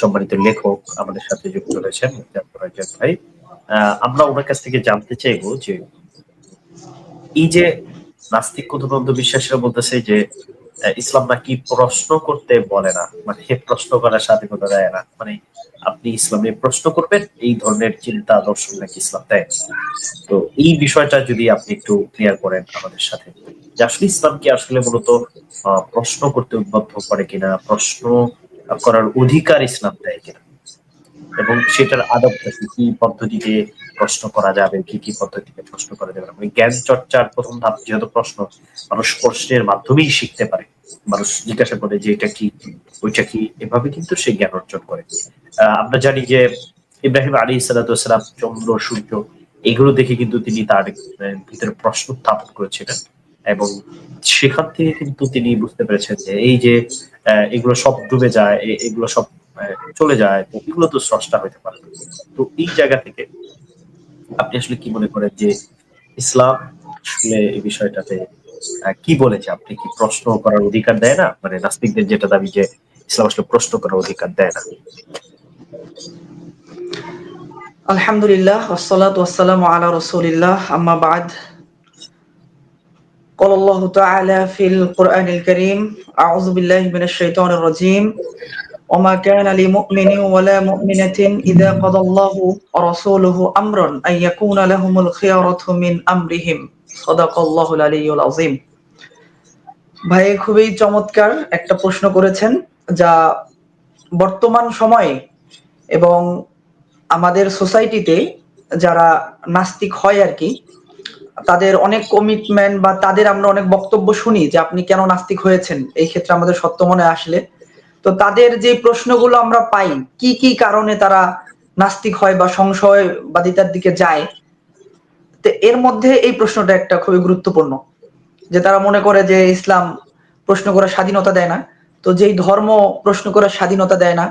সম্মানিত লেখক আমাদের সাথে যুক্ত রয়েছেন ভাই। আমরা ওনার কাছ থেকে জানতে চাইব যে এই যে নাস্তিক কুতুবন্ধ বিশ্বাসীরা বলতেছে যে ইসলাম নাকি প্রশ্ন করতে বলে না মানে প্রশ্ন করার স্বাধীনতা দেয় না মানে আপনি ইসলামে প্রশ্ন করবেন, এই ধরনের চিন্তা দর্শন নাকি ইসলাম দেয় তো এই বিষয়টা যদি আপনি একটু ক্লিয়ার করেন আমাদের সাথে, যে আসলে ইসলাম কি আসলে মূলত প্রশ্ন করতে উদ্বুদ্ধ করে কিনা, প্রশ্ন করার অধিকার ইসলাম দেয় কিনা? এবং সেটার আদবটা কি পদ্ধতিতে প্রশ্ন করা যাবে, কি কি পদ্ধতিতে প্রশ্ন করা যাবে? মানে জ্ঞান চর্চার প্রথম ধাপ যেহেতু প্রশ্ন, মানুষ প্রশ্নের মাধ্যমেই শিখতে পারে। মানুষ জিজ্ঞাসা করে যে এটা কি, ওইটা কি? এভাবে কিন্তু সে জ্ঞান অর্জন করে। আমরা জানি যে ইব্রাহিম আলী সালাতাম চন্দ্র, সূর্য, এগুলো দেখে কিন্তু তিনি তার ভিতরে প্রশ্ন উত্থাপন করেছিলেন। এবং সেখান থেকে কিন্তু তিনি বুঝতে পেরেছেন যে এই যে এগুলো সব ডুবে যায় এগুলো সব চলে যায় এগুলো তো স্রষ্টা হইতে পারে। তো এই জায়গা থেকে আপনি আসলে কি মনে করেন যে ইসলাম আসলে এই বিষয়টাতে কি বলেছে আপনি কি প্রশ্ন করার অধিকার দেয় না? মানে নাস্তিকদের যেটা দাবি যে ইসলাম আসলে প্রশ্ন করার অধিকার দেয় না। আলহামদুলিল্লাহ, ওয়াসসালাতু ওয়াসসালামু আলা রাসূলিল্লাহ, আম্মা বাদ। قال الله تعالى في القرآن الكريم أعوذ بالله من الشيطان الرجيم وما كان لمؤمن ولا مؤمنة إذا قضى الله ورسوله أمرا أن يكون لهم الخيارة من أمرهم صدق الله العلي العظيم ভাই খুবই চমৎকার একটা প্রশ্ন করেছেন যা বর্তমান সময়ে এবং আমাদের সোসাইটিতে যারা নাস্তিক হয় আর কি তাদের অনেক কমিটমেন্ট বা তাদের আমরা অনেক বক্তব্য শুনি যে আপনি কেন নাস্তিক হয়েছেন? এই ক্ষেত্রে আমাদের সত্য মনে আসলে। তো তাদের যে প্রশ্নগুলো আমরা পাই, কি কি কারণে তারা নাস্তিক হয় বা সংশয়বাদিতার দিকে যায়, তো এর মধ্যে এই প্রশ্নটা একটা খুবই গুরুত্বপূর্ণ। যে তারা মনে করে যে ইসলাম প্রশ্ন করার স্বাধীনতা দেয় না। তো যেই ধর্ম প্রশ্ন করার স্বাধীনতা দেয় না,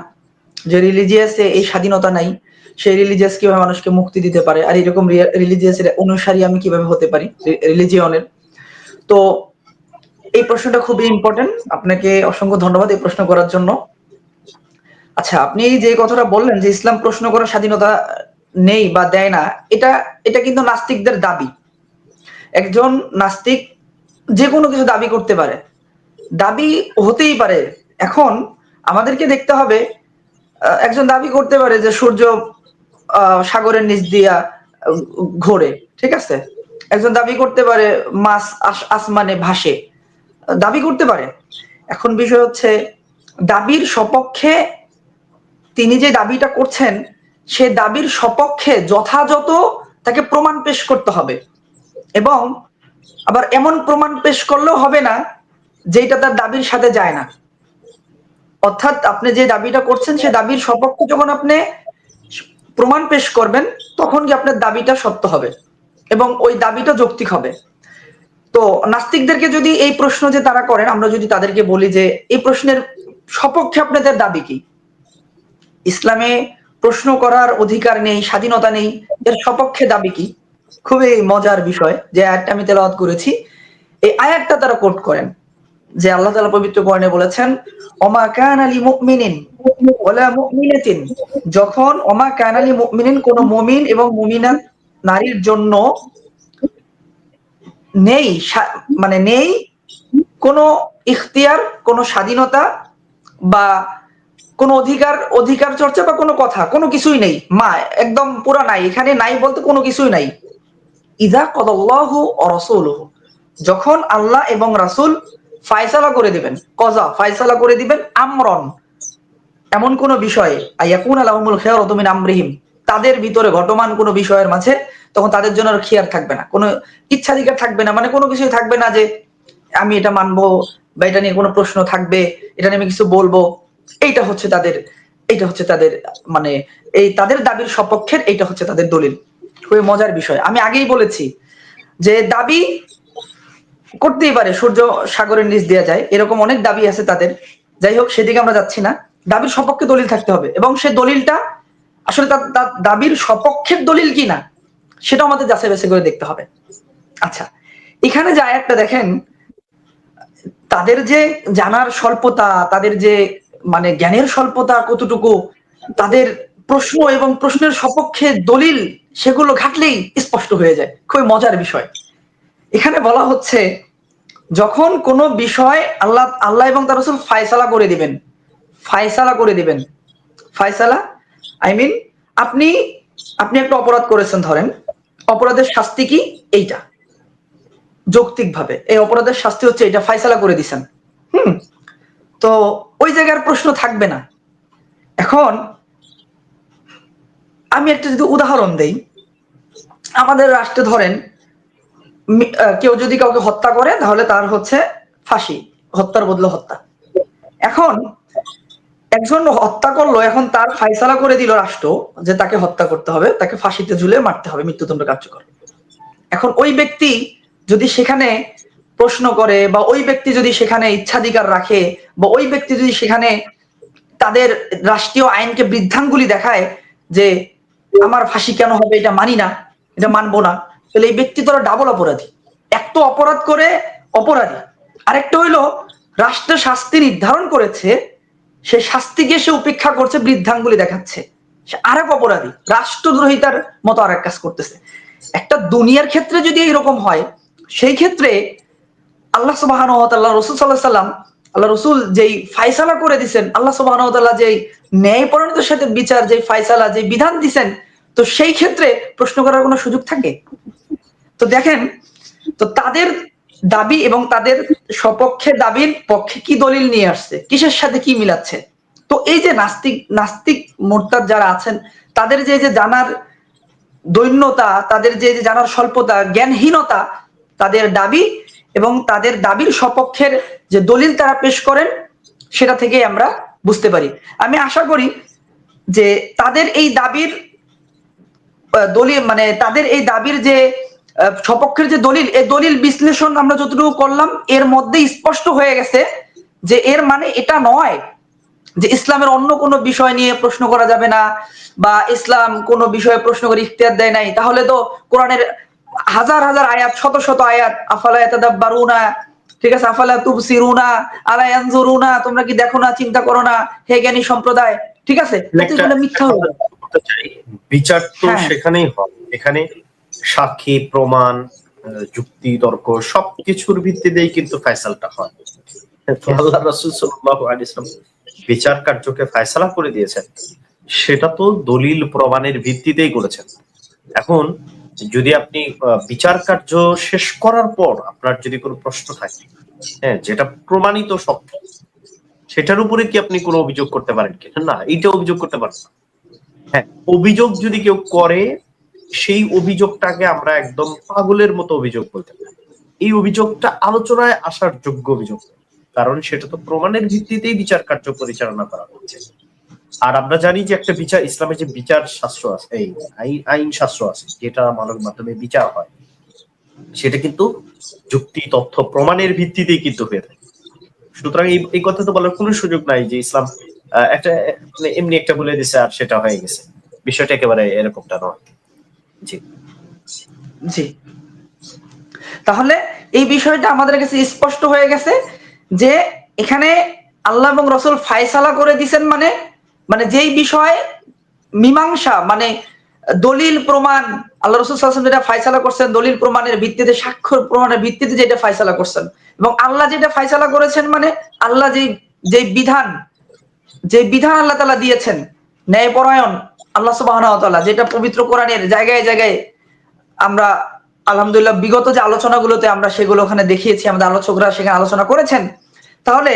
যে রিলিজিয়াসে এই স্বাধীনতা নাই সেই রিলিজিয়াস কীভাবে মানুষকে মুক্তি দিতে পারে আর এরকম রিলিজিয়াসের অনুসারী আমি কীভাবে হতে পারি? রিলিজিয়নের তো এই প্রশ্নটা খুবই ইম্পর্টেন্ট আপনাকে অসংখ্য ধন্যবাদ এই প্রশ্ন করার জন্য। আচ্ছা আপনি যে কথাটা বললেন যে ইসলাম প্রশ্ন করার স্বাধীনতা নেই বা দেয় না, এটা এটা কিন্তু নাস্তিকদের দাবি। একজন নাস্তিক যে কোনো কিছু দাবি করতে পারে। দাবি হতেই পারে। এখন আমাদেরকে দেখতে হবে একজন দাবি করতে পারে যে সূর্য সাগরের নিচ দিয়া ঘোরে, ঠিক আছে? একজন দাবি করতে পারে, মাছ আসমানে ভাসে। দাবি করতে পারে। এখন বিষয় হচ্ছে, দাবির সপক্ষে তিনি যে দাবিটা করছেন, সে দাবির সপক্ষে যথাযথ তাকে প্রমাণ পেশ করতে হবে। এবং আবার এমন প্রমাণ পেশ করলেও হবে না যেটা তার দাবির সাথে যায় না। অর্থাৎ আপনি যে দাবিটা করছেন, সে দাবির সপক্ষে যখন আপনি প্রমাণ পেশ করবেন, তখন কি আপনার দাবিটা সত্য হবে এবং ওই দাবিটা যৌক্তিক হবে। তো নাস্তিকদেরকে যদি এই প্রশ্ন যে তারা করেন, আমরা যদি তাদেরকে বলি যে এই প্রশ্নের সপক্ষে আপনাদের দাবি কি? ইসলামে প্রশ্ন করার অধিকার নেই, স্বাধীনতা নেই, এর সপক্ষে দাবি কি? খুবই মজার বিষয়, যে আয়াতটা আমি তেলাওয়াত করেছি। এই আয়াতটা তারা কোট করেন। যে আল্লাহ তাআলা পবিত্র কোরআনে বলেছেন, ওমা কান আলী মুমিনিন ওয়ালা মুমিনাতিন। যখন ওমা কান আলী মুমিনিন কোন মুমিন এবং মুমিনা নারীর জন্য নেই মানে নেই কোনো ইখতিয়ার, কোনো স্বাধীনতা বা কোনো অধিকার অধিকার চর্চা বা কোনো কথা, কোনো কিছুই নেই। মা, একদম পুরা নাই, এখানে নাই বলতে কোনো কিছুই নাই। ইদা কদল্লাহু অরসুলহু যখন আল্লাহ এবং রাসূল ফায়সালা করে দিবেন। কজা? ফায়সালা করে দিবেন আমরন। এমন কোন বিষয়ে, আয়াকুন আলাহুমুল খেয়ারত তুমি আমরিহিম, তাদের ভিতরে ঘটমান কোনো বিষয়ের মাঝে, তখন তাদের জন্য আর খেয়ার থাকবে না। কোনো ইচ্ছাধিকার থাকবে না। মানে কোনো কিছুই থাকবে না যে, আমি এটা মানবো বা এটা নিয়ে কোনো প্রশ্ন থাকবে, এটা নিয়ে আমি কিছু বলব। এইটা হচ্ছে তাদের, এইটা হচ্ছে তাদের মানে এই তাদের দাবির সপক্ষের এইটা হচ্ছে তাদের দলিল। খুবই মজার বিষয়। আমি আগেই বলেছি যে দাবি করতেই পারে, সূর্য সাগরের নিচ দেওয়া যায়, এরকম অনেক দাবি আছে তাদের। যাই হোক, সেদিকে আমরা যাচ্ছি না। দাবির সপক্ষে দলিল থাকতে হবে এবং সে দলিলটা আসলে তার দাবির সপক্ষের দলিল কি না সেটা আমাদের যাচাই বাছাই করে দেখতে হবে। আচ্ছা এখানে যে আয়াতটা দেখেন, তাদের যে জানার স্বল্পতা, তাদের যে মানে জ্ঞানের স্বল্পতা কতটুকু, তাদের প্রশ্ন এবং প্রশ্নের সপক্ষে দলিল সেগুলো ঘাটলেই স্পষ্ট হয়ে যায়। খুবই মজার বিষয়। এখানে বলা হচ্ছে, যখন কোনো বিষয় আল্লাহ আল্লাহ এবং তার রসুল ফায়সালা করে দিবেন, ফায়সালা করে দিবেন। ফায়সালা আই মিন আপনি আপনি একটা অপরাধ করেছেন ধরেন, অপরাধের শাস্তি কি? এইটা। যৌক্তিক ভাবে এই অপরাধের শাস্তি হচ্ছে এটা ফায়সালা করে দিছেন। হুম। তো ওই জায়গার প্রশ্ন থাকবে না। এখন, আমি একটা যদি উদাহরণ দেই, আমাদের রাষ্ট্রে ধরেন কেউ যদি কাউকে হত্যা করে, তাহলে তার হচ্ছে ফাঁসি, হত্যার বদলে হত্যা। এখন একজন হত্যা করল, এখন তার ফাইসালা করে দিল রাষ্ট্র যে তাকে হত্যা করতে হবে, তাকে ফাঁসিতে ঝুলে মারতে হবে, মৃত্যুদণ্ড কার্যকর। এখন ওই ব্যক্তি যদি সেখানে প্রশ্ন করে, বা ওই ব্যক্তি যদি সেখানে ইচ্ছাধিকার রাখে, বা ওই ব্যক্তি যদি সেখানে তাদের রাষ্ট্রীয় আইনকে বৃদ্ধাঙ্গুলি দেখায় যে আমার ফাঁসি কেন হবে, এটা মানি না, এটা মানবো না তাহলে এই ব্যক্তি তোরা ডাবল অপরাধী। এক তো অপরাধ করে অপরাধী। আরেকটা হইল রাষ্ট্রের শাস্তি নির্ধারণ করেছে, সে শাস্তিকে সে উপেক্ষা করছে, বৃদ্ধাঙ্গুলি দেখাচ্ছে। সে আরেক অপরাধী, রাষ্ট্রদ্রোহিতার মতো আরেক কাজ করতেছে। একটা দুনিয়ার ক্ষেত্রে যদি এরকম হয়, সেই ক্ষেত্রে আল্লাহ সুবাহ রসুল সাল্লাহ সাল্লাম, আল্লাহ রসুল যেই ফাইসালা করে দিছেন, আল্লাহ সুবাহ যেই ন্যায় পরিণতের সাথে বিচার যে ফাইসালা যে বিধান দিছেন, তো সেই ক্ষেত্রে প্রশ্ন করার কোনো সুযোগ থাকে? তো দেখেন, তো তাদের দাবি এবং তাদের সপক্ষে দাবির পক্ষে কি দলিল নিয়ে আসছে? কিসের সাথে কি মিলাচ্ছে? তো এই যে নাস্তিক নাস্তিক মোরতাদ যারা আছেন, তাদের যে যে জানার দৈন্যতা, তাদের যে যে জানার স্বল্পতা, জ্ঞানহীনতা, তাদের দাবি এবং তাদের দাবির সপক্ষের যে দলিল তারা পেশ করেন, সেটা থেকে আমরা বুঝতে পারি। আমি আশা করি যে তাদের এই দাবির দলিল মানে তাদের এই দাবির যে সপক্ষের যে দলিল এই দলিল বিশ্লেষণ আমরা যতটুকু করলাম এর মধ্যে স্পষ্ট হয়ে গেছে যে এর মানে এটা নয় যে ইসলামের অন্য কোনো বিষয় নিয়ে প্রশ্ন করা যাবে না বা ইসলাম কোনো বিষয়ে প্রশ্ন করে ইখতিয়ার দেয় নাই। তাহলে তো কোরআনের হাজার হাজার আয়াত শত শত আয়াত আফালা ইয়াতাদাব্বারুনা ঠিক আছে আফালা তুবসিরুনা আলা ইয়ানজুরুনা তোমরা কি দেখো না চিন্তা করো না হে জ্ঞানী সম্প্রদায় ঠিক আছে? মিথ্যা চাই, বিচার তো হ্যাঁ। সেখানেই হয়। এখানে সাক্ষী প্রমাণ যুক্তি তর্ক সবকিছুর ভিত্তিতেই কিন্তু ফয়সালটা হয়। তো আল্লাহ রাসূল সাল্লাল্লাহু আলাইহি বিচার কার্যকে ফয়সালা করে দিয়েছেন। সেটা তো দলিল প্রমাণের ভিত্তিতেই করেছেন। এখন যদি আপনি বিচার কার্য শেষ করার পর আপনার যদি কোনো প্রশ্ন থাকে হ্যাঁ যেটা প্রমাণিত সত্য সেটার উপরে কি আপনি কোনো অভিযোগ করতে পারেন কিনা? না এইটা অভিযোগ করতে পারেন না। হ্যাঁ। অভিযোগ যদি কেউ করে সেই অভিযোগটাকে আমরা একদম পাগলের মতো অভিযোগ বলতে পারি। এই অভিযোগটা আলোচনায় আসার যোগ্য অভিযোগ। কারণ সেটা তো প্রমাণের ভিত্তিতেই বিচার কার্য পরিচালনা করা হচ্ছে। আর আমরা জানি যে একটা বিচার ইসলামের যে বিচার শাস্ত্র আছে, এই আইন শাস্ত্র আছে, যেটা মানব মাধ্যমে বিচার হয়, সেটা কিন্তু যুক্তি, তথ্য প্রমাণের ভিত্তিতেই কিন্তু হয়ে থাকে। সুতরাং এই কথা তো বলার কোনো সুযোগ নাই যে ইসলাম একটা মানে এমনি একটা বলে দিছে আর সেটা হয়ে গেছে। বিষয়টা একেবারে এরকমটা নয়। জি। তাহলে এই বিষয়টা আমাদের কাছে স্পষ্ট হয়ে গেছে যে এখানে আল্লাহ এবং রসুল ফায়সালা করে দিছেন মানে মানে যেই বিষয় মীমাংসা মানে দলিল প্রমাণ, আল্লাহ রসুল সাল্লাল্লাহু যেটা ফায়সালা করছেন, দলিল প্রমাণের ভিত্তিতে, স্বাক্ষর প্রমাণের ভিত্তিতে যেটা ফায়সালা করছেন। এবং আল্লাহ যেটা ফায়সালা করেছেন মানে আল্লাহ যে যে বিধান যে বিধান আল্লাহ তালা দিয়েছেন, ন্যায়পরায়ণ আল্লাহ সুবাহ যেটা পবিত্র কোরআনের জায়গায় জায়গায় আমরা আলহামদুলিল্লাহ বিগত যে আলোচনাগুলোতে আমরা সেগুলো ওখানে দেখিয়েছি, আমাদের আলোচকরা সেখানে আলোচনা করেছেন। তাহলে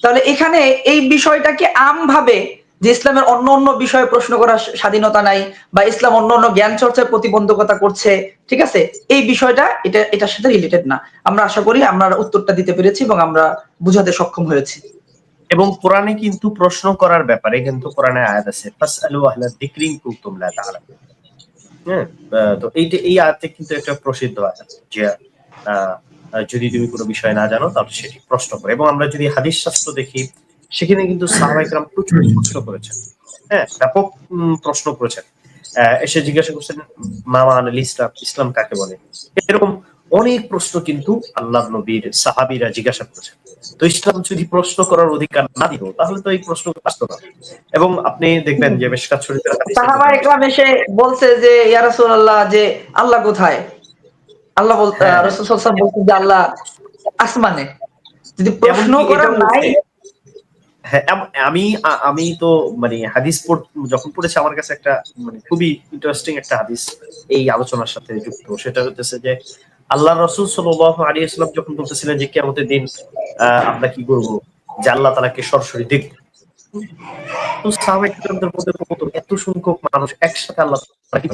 তাহলে এখানে এই বিষয়টাকে আমভাবে যে ইসলামের অন্য অন্য বিষয়ে প্রশ্ন করার স্বাধীনতা নাই বা ইসলাম অন্য অন্য জ্ঞান চর্চার প্রতিবন্ধকতা করছে, ঠিক আছে? এই বিষয়টা, এটা, এটার সাথে রিলেটেড না। আমরা আশা করি আমরা উত্তরটা দিতে পেরেছি এবং আমরা বুঝাতে সক্ষম হয়েছি। এবং কোরআনে কিন্তু প্রশ্ন করার ব্যাপারে কিন্তু কোরআনে আয়াত আছে হ্যাঁ তো এই আয়াতে কিন্তু একটা প্রসিদ্ধ আয়াত যে যদি তুমি কোনো বিষয় না জানো, তাহলে সেটি প্রশ্ন করে। এবং আমরা যদি হাদিস শাস্ত্র দেখি, সেখানে কিন্তু সাহাবাইকরাম প্রচুর প্রশ্ন করেছেন। হ্যাঁ ব্যাপক প্রশ্ন করেছেন। এসে জিজ্ঞাসা করছেন, মামা আল ইসলাম ইসলাম কাকে বলে? এরকম অনেক প্রশ্ন কিন্তু আল্লাহ নবীর সাহাবিরা জিজ্ঞাসা করেছেন। তো ইসলাম যদি প্রশ্ন করার অধিকার না দিত তাহলে তো এই প্রশ্ন আসতো না। এবং আপনি দেখবেন যে বেশ কাজ সাহাবা একরাম এসে বলছে যে ইয়া রাসূলুল্লাহ যে আল্লাহ কোথায়? আল্লাহ বলতে হ্যাঁ। রাসূল সাল্লাল্লাহু বলছেন যে আল্লাহ আসমানে। যদি প্রশ্ন এটাও নাই হ্যাঁ আমি আমি তো মানে হাদিস যখন পড়েছি আমার কাছে একটা মানে খুবই ইন্টারেস্টিং একটা হাদিস এই আলোচনার সাথে যুক্ত। সেটা হচ্ছে যে আল্লাহ রসুল সাল্লাল্লাহু আলাইহি ওয়াসাল্লাম যখন বলতেছিলেন যে কিয়ামতের দিন আমরা কি করব? যে আল্লাহ তালাকে সরাসরি দেখব। এত সংখ্যক মানুষ একসাথে আল্লাহ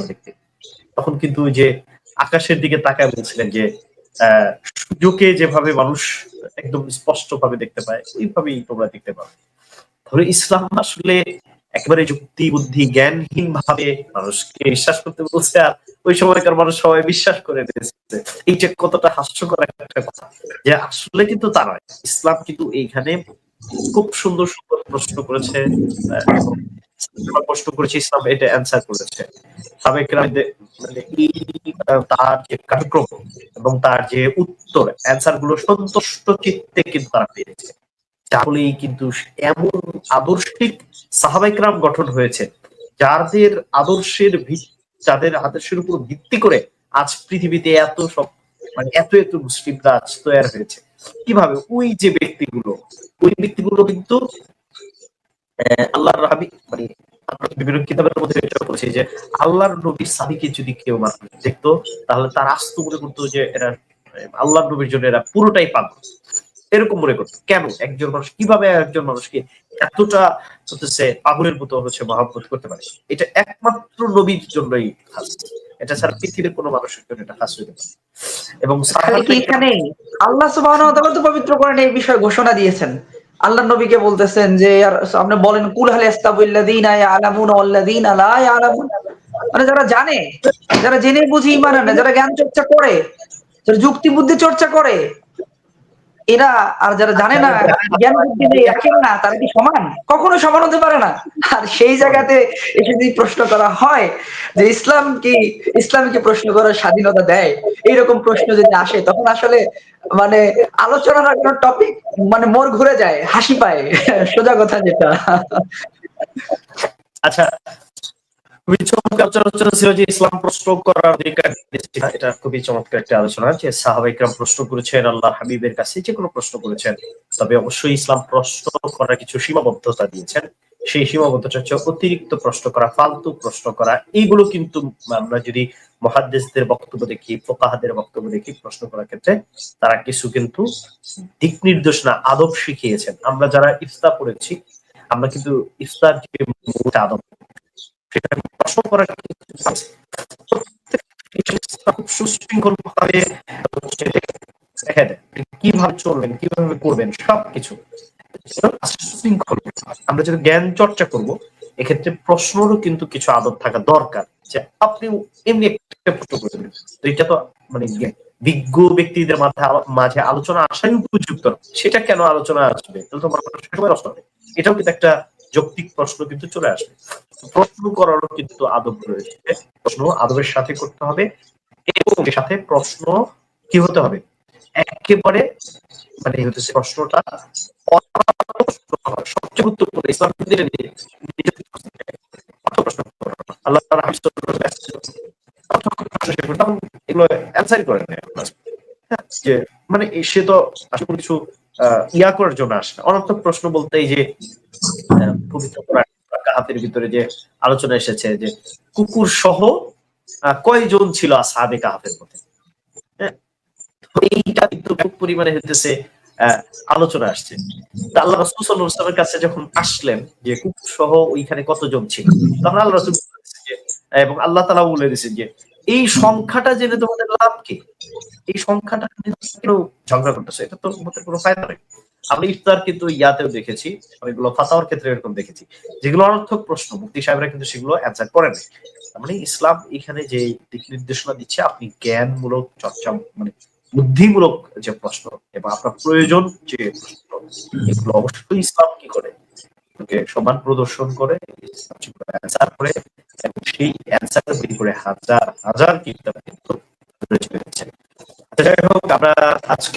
দেখতে তখন কিন্তু যে আকাশের দিকে তাকায় বলছিলেন যে সূর্যকে যেভাবে মানুষ একদম স্পষ্ট ভাবে দেখতে পায়, ওইভাবেই তোমরা দেখতে পাবে। তাহলে ইসলাম আসলে একেবারে যুক্তি, বুদ্ধি, জ্ঞানহীন ভাবে মানুষকে বিশ্বাস করতে বলছে আর ওই সময়কার মানুষ সবাই বিশ্বাস করে দিয়েছে এই যে কতটা হাস্যকর একটা কথা। যে আসলে কিন্তু তা নয়। ইসলাম কিন্তু এইখানে খুব সুন্দর সুন্দর প্রশ্ন করেছে প্রশ্ন করেছে, ইসলাম এটা অ্যান্সার করেছে। সাবেকরা মানে তার যে কার্যক্রম এবং তার যে উত্তর অ্যান্সারগুলো সন্তুষ্ট চিত্তে কিন্তু তারা পেয়েছে। তাহলেই কিন্তু এমন আদর্শিক সাহাবাইকরাম গঠন হয়েছে। যাদের আদর্শের যাদের আদর্শের উপর ভিত্তি করে আজ পৃথিবীতে এত সব মানে এত এত মুসলিমরা আজ তৈরি হয়েছে। কীভাবে? ওই যে ব্যক্তিগুলো, ওই ব্যক্তিগুলো কিন্তু আল্লাহর হাবি মানে বিভিন্ন কিতাবের মধ্যে করেছি যে আল্লাহর নবীর সাবিকে যদি কেউ দেখতো, তাহলে তার আস্ত মনে করতো যে এরা, আল্লাহর নবীর জন্য এরা পুরোটাই পাগল। এরকম মনে করতো কেন? একজন মানুষ কীভাবে একজন মানুষকে এতটা হচ্ছে পাগলের মতো হচ্ছে মহাব্বত করতে পারে? এটা একমাত্র নবীর জন্যই খাস। এটা ছাড়া পৃথিবীর কোনো মানুষের জন্য এটা খাস হইতে পারে এবং এখানে আল্লাহ তাআলা তো পবিত্র কোরআনে এই বিষয়ে ঘোষণা দিয়েছেন। আল্লাহ নবীকে বলতেছেন যে আর আপনি বলেন কুল হাল ইস্তাবিল্লাযীনা ইয়ালামুনা ওয়াল্লাযীনা লা ইয়ালামুন? মানে যারা জানে যারা জেনে বুঝে ঈমান আনে যারা জ্ঞান চর্চা করে যারা যুক্তি বুদ্ধি চর্চা করে এরা আর যারা জানে না জ্ঞান বুদ্ধি নেই না তারা কি সমান? কখনো সমান হতে পারে না। আর সেই জায়গাতে এসে যদি প্রশ্ন করা হয় যে ইসলাম কি ইসলামকে প্রশ্ন করার স্বাধীনতা দেয়? এইরকম প্রশ্ন যদি আসে তখন আসলে মানে আলোচনার কোনো টপিক মানে মোর ঘুরে যায় হাসি পায়। সোজা কথা যেটা। আচ্ছা খুবই চমৎকার আলোচনা ছিল যে ইসলাম প্রশ্ন করার অধিকার এটা খুবই চমৎকার একটা আলোচনা যে সাহাবাইকরাম প্রশ্ন করেছেন আল্লাহ হাবিবের কাছে যে কোনো প্রশ্ন করেছেন। তবে অবশ্যই ইসলাম প্রশ্ন করার কিছু সীমাবদ্ধতা দিয়েছেন। সেই সীমাবদ্ধতা হচ্ছে অতিরিক্ত প্রশ্ন করা, ফালতু প্রশ্ন করা। এইগুলো কিন্তু আমরা যদি মহাদ্দেশদের বক্তব্য দেখি, ফোকাহাদের বক্তব্য দেখি প্রশ্ন করার ক্ষেত্রে, তারা কিছু কিন্তু দিক নির্দেশনা আদব শিখিয়েছেন। আমরা যারা ইফতা পড়েছি, আমরা কিন্তু ইফতার যে আদব সেটা প্রশ্ন করার খুব সুশৃঙ্খল ভাবে কীভাবে চলবেন, কীভাবে করবেন, সবকিছু। সুশৃঙ্খল আমরা যদি জ্ঞান চর্চা করব, এক্ষেত্রে প্রশ্নেরও কিন্তু কিছু আদব থাকা দরকার যে আপনি এমনি একটা প্রশ্ন করবেন। তো এটা তো মানে বিজ্ঞ ব্যক্তিদের মাঝে মাঝে আলোচনা আসাই উপযুক্ত। সেটা কেন আলোচনা আসবে? তো সময় এটাও কিন্তু একটা যৌক্তিক প্রশ্ন কিন্তু চলে আসবে প্রশ্ন করারও কিন্তু আদব রয়েছে প্রশ্ন আদবের সাথে করতে হবে এবং সাথে প্রশ্ন কি হতে হবে একেবারে মানে হচ্ছে প্রশ্নটা। সবচেয়ে গুরুত্বপূর্ণ ইসলাম প্রশ্ন। আল্লাহ এগুলো হ্যাঁ, যে মানে সে তো আসলে কিছু ইয়া করার জন্য আসে। অনর্থক প্রশ্ন বলতে এই যে পবিত্র ভিতরে যে আলোচনা এসেছে যে কুকুর সহ কয়জন ছিল সাহাবে কাহাফের মধ্যে? হ্যাঁ, এইটা কিন্তু ব্যাপক পরিমাণে হইতেছে আলোচনা আসছে। আল্লাহ রসুল ওয়াসাল্লামের কাছে যখন আসলেন যে কুকুর সহ ওইখানে কতজন ছিল তখন আল্লাহ রসুল এবং আল্লাহ তালা বলে দিয়েছেন যে এই সংখ্যাটা জেনে তোমাদের লাভ কি? এই সংখ্যাটা ঝগড়া করতেছো, এটা তো তোমাদের কোনো ফায়দা নেই। আমরা ইফতার কিন্তু ইয়াতেও দেখেছি অনেকগুলো ফাতাওয়ার ক্ষেত্রে এরকম দেখেছি। যেগুলো অনর্থক প্রশ্ন মুক্তি সাহেবরা কিন্তু সেগুলো অ্যান্সার করেন মানে ইসলাম এখানে যে দিক নির্দেশনা দিচ্ছে, আপনি জ্ঞানমূলক, চর্চা মানে বুদ্ধিমূলক যে প্রশ্ন, এবং আপনার প্রয়োজন যে প্রশ্ন, এগুলো অবশ্যই ইসলাম কি করে? ওকে সমান প্রদর্শন করে অ্যান্সার করে এবং সেই অ্যান্সার তৈরি করে হাজার হাজার কিতাব কিন্তু রয়েছে। যাই হোক, আমরা আজকে